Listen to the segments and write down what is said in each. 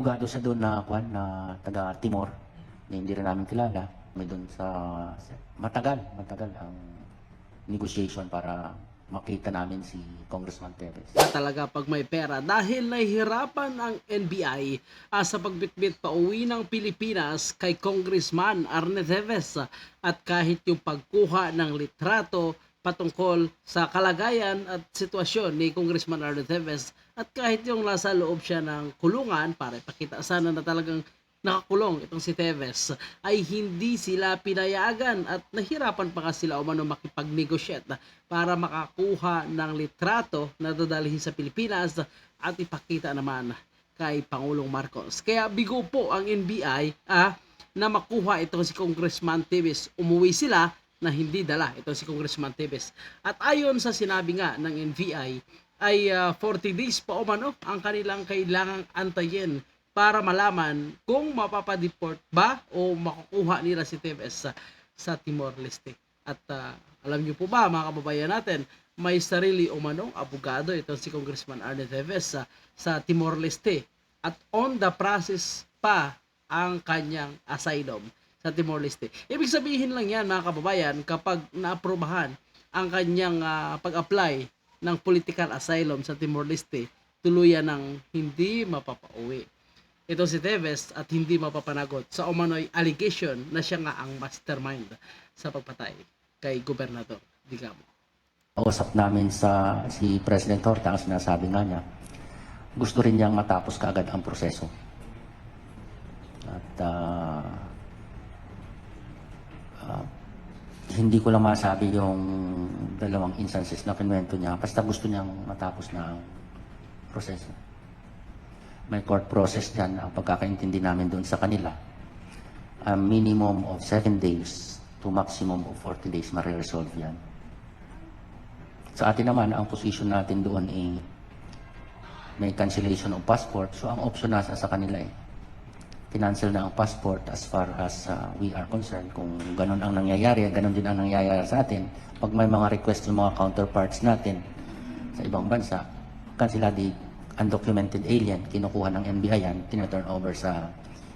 Abogado sa doon na kwan na taga Timor na hindi rin namin kilala. May doon sa matagal, matagal ang negotiation para makita namin si Congressman Teves. na talaga pag may pera dahil nahihirapan ang NBI ah, sa pagbitbit pa uwi ng Pilipinas kay Congressman Arne Teves at kahit yung pagkuha ng litrato patungkol sa kalagayan at sitwasyon ni Congressman Arne Teves at kahit yung nasa loob siya ng kulungan para ipakita sana na talagang nakakulong itong si Teves ay hindi sila pinayagan at nahirapan pa nga sila umano makipag-negotiate para makakuha ng litrato na dadalhin sa Pilipinas at ipakita naman kay Pangulong Marcos. Kaya bigo po ang NBI ah, na makuha itong si Congressman Teves. Umuwi sila na hindi dala itong si Congressman Teves. At ayon sa sinabi nga ng NBI ay ah, 40 days pa umano ang kanilang kailangang antayin para malaman kung mapapadeport ba o makukuha nila si Teves sa, sa Timor-Leste. At ah, alam niyo po ba mga kababayan natin, may sarili umanong abogado itong si Congressman Arne Teves sa, sa Timor-Leste. At on the process pa ang kanyang asylum sa Timor-Leste. Ibig sabihin lang yan mga kababayan kapag naaprubahan ang kanyang ah, pag-apply ng political asylum sa Timor-Leste, tuluyan ng hindi mapapauwi ito si Teves at hindi mapapanagot sa umano'y allegation na siya nga ang mastermind sa pagpatay kay Gobernador Digamo. Kausap namin sa si President Horta, ang sinasabi nga niya, gusto rin niyang matapos kaagad ang proseso. At ah, ah, hindi ko lang masabi yung dalawang instances na kinuwento niya. Basta gusto niyang matapos na ang proseso. May court process dyan, ang pagkakaintindi namin doon sa kanila. A minimum of 7 days to maximum of 40 days mariresolve yan. Sa atin naman, ang position natin doon ay may cancellation of passport. So, ang option nasa sa kanila eh. Kinancel na ang passport as far as uh, we are concerned. Kung ganun ang nangyayari, ganun din ang nangyayari sa atin. Pag may mga request ng mga counterparts natin sa ibang bansa, kansiladi undocumented alien, kinukuha ng NBI yan, tinaturn over sa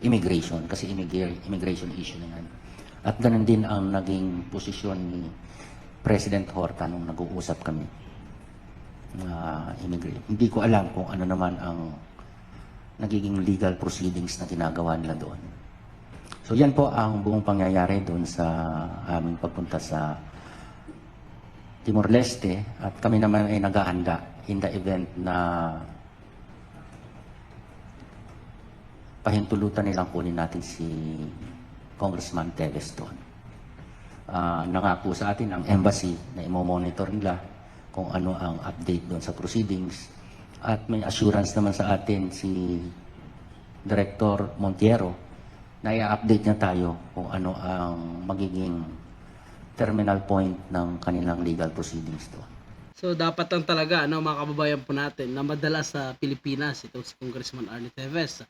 immigration kasi immigra- immigration issue na yan. At ganun din ang naging posisyon ni President Horta nung nag-uusap kami na immigrant. Hindi ko alam kung ano naman ang nagiging legal proceedings na ginagawa nila doon. So yan po ang buong pangyayari doon sa aming pagpunta sa Timor-Leste at kami naman ay naghahanda in the event na pahintulutan nilang kunin natin si Congressman Teves doon. Ah, nangako sa atin ang embassy na imo-monitor nila kung ano ang update doon sa proceedings at may assurance naman sa atin si Director Montiero na i-update niya tayo kung ano ang magiging terminal point ng kanilang legal proceedings doon. So dapat lang talaga ano mga kababayan po natin na madala sa Pilipinas itong si Congressman Arnie Teves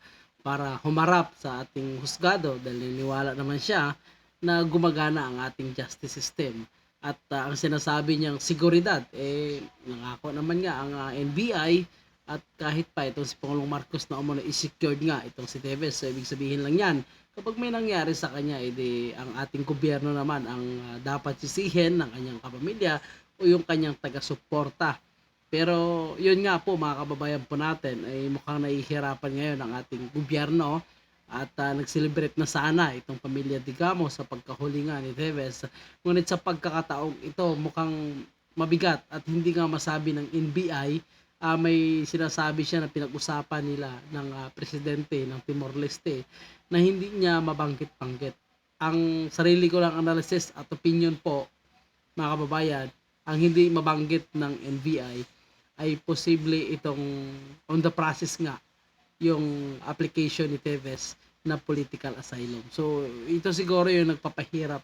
para humarap sa ating husgado dahil niniwala naman siya na gumagana ang ating justice system at ah, ang sinasabi niyang seguridad eh nangako naman nga ang ah, NBI at kahit pa itong si Pangulong Marcos na umano is-secured nga itong si Teves so ibig sabihin lang yan kapag may nangyari sa kanya edi ang ating gobyerno naman ang ah, dapat sisihin ng kanyang kapamilya o yung kanyang taga-suporta. Pero yun nga po mga kababayan po natin ay mukhang nahihirapan ngayon ang ating gobyerno at uh, nag-celebrate na sana itong pamilya Digamo sa pagkahuli nga ni Teves. Ngunit sa pagkakataong ito mukhang mabigat at hindi nga masabi ng NBI ah, may sinasabi siya na pinag-usapan nila ng ah, presidente ng Timor-Leste na hindi niya mabanggit-banggit. Ang sarili ko lang analysis at opinion po mga kababayan, ang hindi mabanggit ng NBI ay posible itong on the process nga yung application ni Teves na political asylum. So ito siguro yung nagpapahirap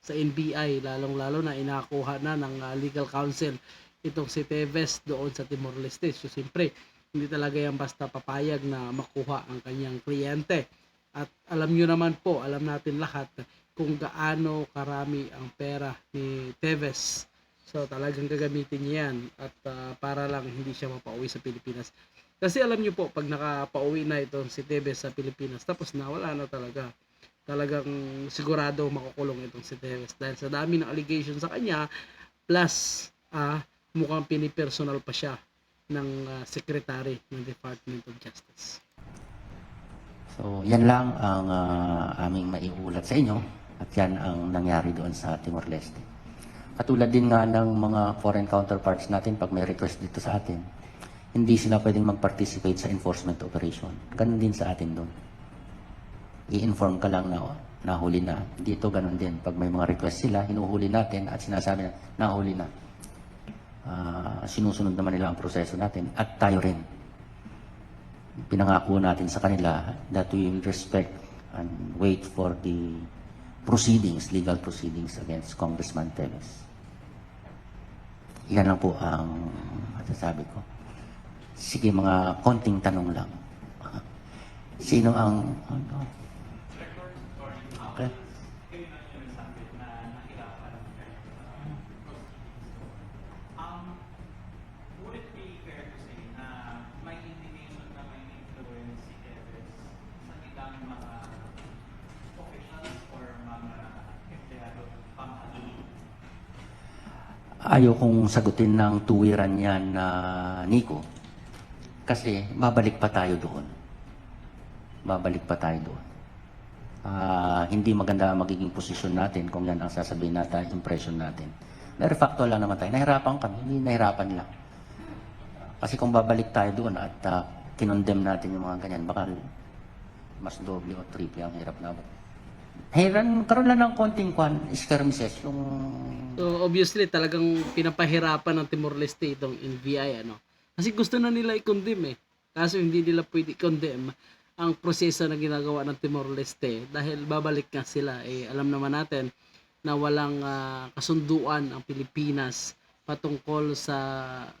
sa NBI lalong-lalo na inakuha na ng uh, legal counsel itong si Teves doon sa Timor-Leste. So siyempre hindi talaga yan basta papayag na makuha ang kanyang kliyente. At alam nyo naman po, alam natin lahat kung gaano karami ang pera ni Teves So talagang gagamitin niya yan at ah, para lang hindi siya mapauwi sa Pilipinas. Kasi alam niyo po, pag nakapauwi na itong si Tevez sa Pilipinas, tapos na, wala na talaga. Talagang sigurado makukulong itong si Tevez dahil sa dami ng allegation sa kanya, plus ah, mukhang pinipersonal pa siya ng ah, secretary ng Department of Justice. So, yan lang ang ah, aming maiulat sa inyo at yan ang nangyari doon sa Timor-Leste. Katulad din nga ng mga foreign counterparts natin pag may request dito sa atin, hindi sila pwedeng mag-participate sa enforcement operation. Ganun din sa atin doon. I-inform ka lang na oh, nahuli na. Dito ganun din. Pag may mga request sila, hinuhuli natin at sinasabi na nahuli na. Ah, sinusunod naman nila ang proseso natin at tayo rin pinangako natin sa kanila that we will respect and wait for the proceedings, legal proceedings against Congressman Teves. Yan lang po ang masasabi ko. Sige, mga konting tanong lang. Sino ang... Ano? Okay. Would it be fair to say na may indication na may influence si Teves sa ibang mga officials or mga empleyado pang-alam? Ayaw kong sagutin ng tuwiran yan na Nico. Kasi babalik pa tayo doon. Babalik pa tayo doon. Ah, hindi maganda magiging posisyon natin kung yan ang sasabihin natin, impression natin. Pero factual lang naman tayo. Nahirapan kami, hindi nahirapan lang. Kasi kung babalik tayo doon at uh, kinondem natin yung mga ganyan, baka mas doble o triple ang hirap na. Hiran, karoon lang ng konting kwan, skirmishes, yung So obviously talagang pinapahirapan ng Timor-Leste itong NBI ano. Kasi gusto na nila i-condemn eh. Kaso hindi nila pwede i-condemn ang proseso na ginagawa ng Timor-Leste dahil babalik nga sila eh alam naman natin na walang ah, kasunduan ang Pilipinas patungkol sa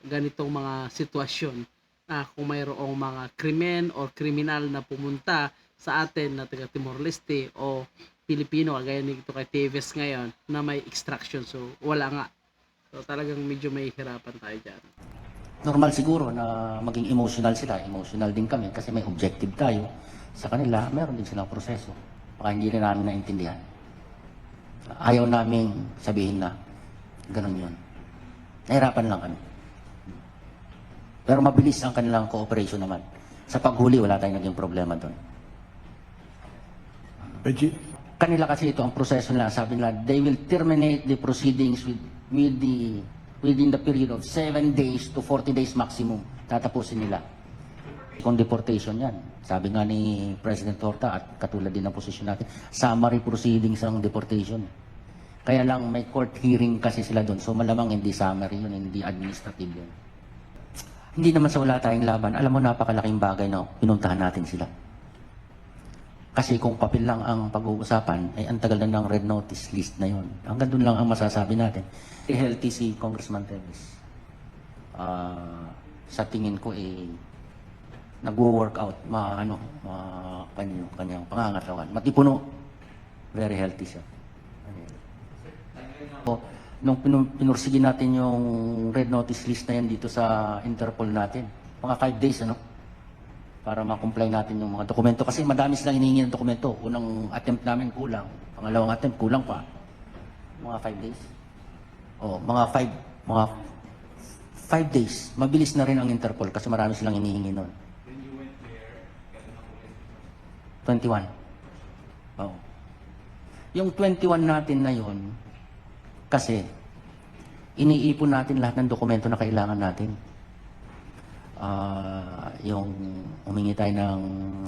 ganitong mga sitwasyon na kung mayroong mga krimen o kriminal na pumunta sa atin na taga Timor-Leste o Pilipino kagaya nito kay Teves ngayon na may extraction so wala nga so talagang medyo may hirapan tayo dyan normal siguro na maging emotional sila. Emotional din kami kasi may objective tayo. Sa kanila, meron din silang proseso. Baka hindi rin namin naintindihan. Ayaw namin sabihin na ganun yun. Nahirapan lang kami. Pero mabilis ang kanilang cooperation naman. Sa paghuli, wala tayong naging problema doon. Reggie, Kanila kasi ito ang proseso nila. Sabi nila, they will terminate the proceedings with, with the, within the period of 7 days to 40 days maximum. Tatapusin nila. Kung deportation yan. Sabi nga ni President Horta at katulad din ng posisyon natin, summary proceedings ang deportation. Kaya lang may court hearing kasi sila doon. So malamang hindi summary yun, hindi administrative yun. Hindi naman sa wala tayong laban. Alam mo, napakalaking bagay na pinuntahan natin sila. Kasi kung papel lang ang pag-uusapan, ay ang tagal na ng red notice list na yon. Hanggang doon lang ang masasabi natin. Eh, healthy si Congressman Teves. Ah, sa tingin ko, eh, nagwo-work out, ma, kanyo, kanyang pangangatawan. Matipuno. Very healthy siya. O, nung pinur- pinursige natin yung red notice list na yan dito sa Interpol natin, mga 5 days, ano? Para ma-comply natin yung mga dokumento. Kasi madami silang hinihingi ng dokumento. Unang attempt namin kulang. Pangalawang attempt kulang pa. Mga 5 days. O, mga 5, mga 5 days. Mabilis na rin ang Interpol kasi marami silang hinihingi noon. 21. Oo. Yung 21 natin na yon kasi iniipon natin lahat ng dokumento na kailangan natin. Ah, yung humingi tayo ng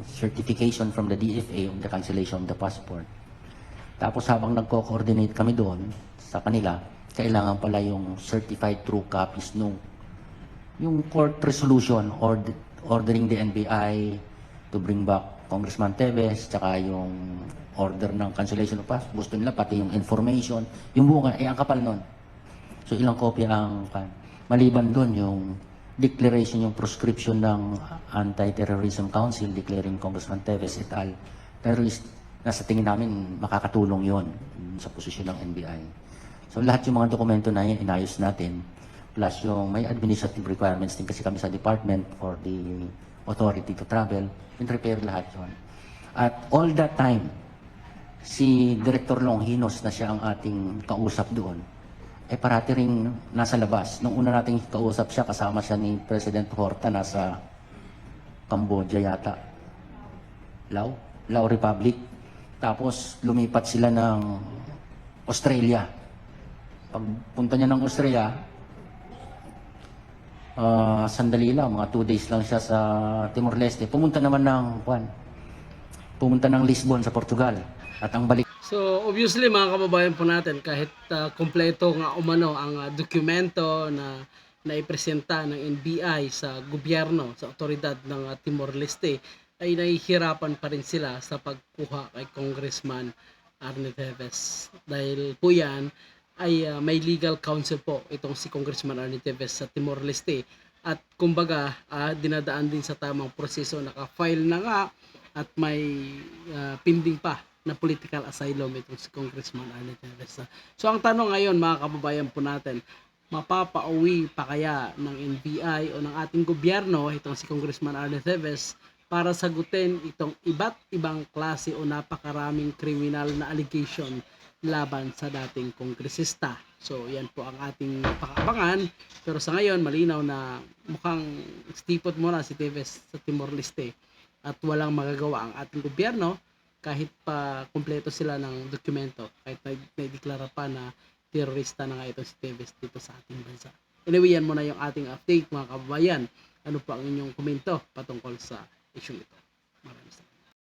certification from the DFA of the cancellation of the passport. Tapos habang nagko-coordinate kami doon sa kanila, kailangan pala yung certified true copies nung yung court resolution or ordering the NBI to bring back Congressman Teves, tsaka yung order ng cancellation of pass, gusto nila pati yung information, yung bunga, eh ang kapal nun. So ilang kopya ang. Maliban doon yung declaration, yung prescription ng Anti-Terrorism Council declaring Congressman Teves et al. terrorist na sa tingin namin makakatulong yon sa posisyon ng NBI. So lahat yung mga dokumento na yun, inayos natin plus yung may administrative requirements din kasi kami sa department for the authority to travel, in-prepare lahat yun. At all that time, si Director Longhinos na siya ang ating kausap doon, eh parati ring nasa labas. Nung una nating kausap siya, kasama siya ni President Horta, nasa Cambodia yata. Lao? Lao Republic. Tapos lumipat sila ng Australia. Pagpunta niya ng Australia, ah, sandali lang, mga two days lang siya sa Timor-Leste. Pumunta naman ng, Juan, pumunta ng Lisbon sa Portugal. At ang balik So obviously mga kababayan po natin kahit uh, kumpleto nga umano ang uh, dokumento na naipresenta ng NBI sa gobyerno, sa otoridad ng uh, Timor-Leste ay nahihirapan pa rin sila sa pagkuha kay Congressman Arne Teves. Dahil po yan ay uh, may legal counsel po itong si Congressman Arne Teves sa Timor-Leste at kumbaga ah, dinadaan din sa tamang proseso naka-file na nga at may ah, pending pa na political asylum itong si Congressman Arne Teves. So ang tanong ngayon mga kababayan po natin, mapapauwi pa kaya ng NBI o ng ating gobyerno itong si Congressman Arne Teves para sagutin itong iba't ibang klase o napakaraming kriminal na allegation laban sa dating kongresista. So yan po ang ating pakaabangan. Pero sa ngayon malinaw na mukhang stipot muna si Teves sa Timor-Leste at walang magagawa ang ating gobyerno kahit pa kumpleto sila ng dokumento, kahit na naideklara pa na terorista na nga ito si Teves dito sa ating bansa. Anyway, yan muna yung ating update mga kababayan. Ano po ang inyong komento patungkol sa issue ito? Maraming salamat.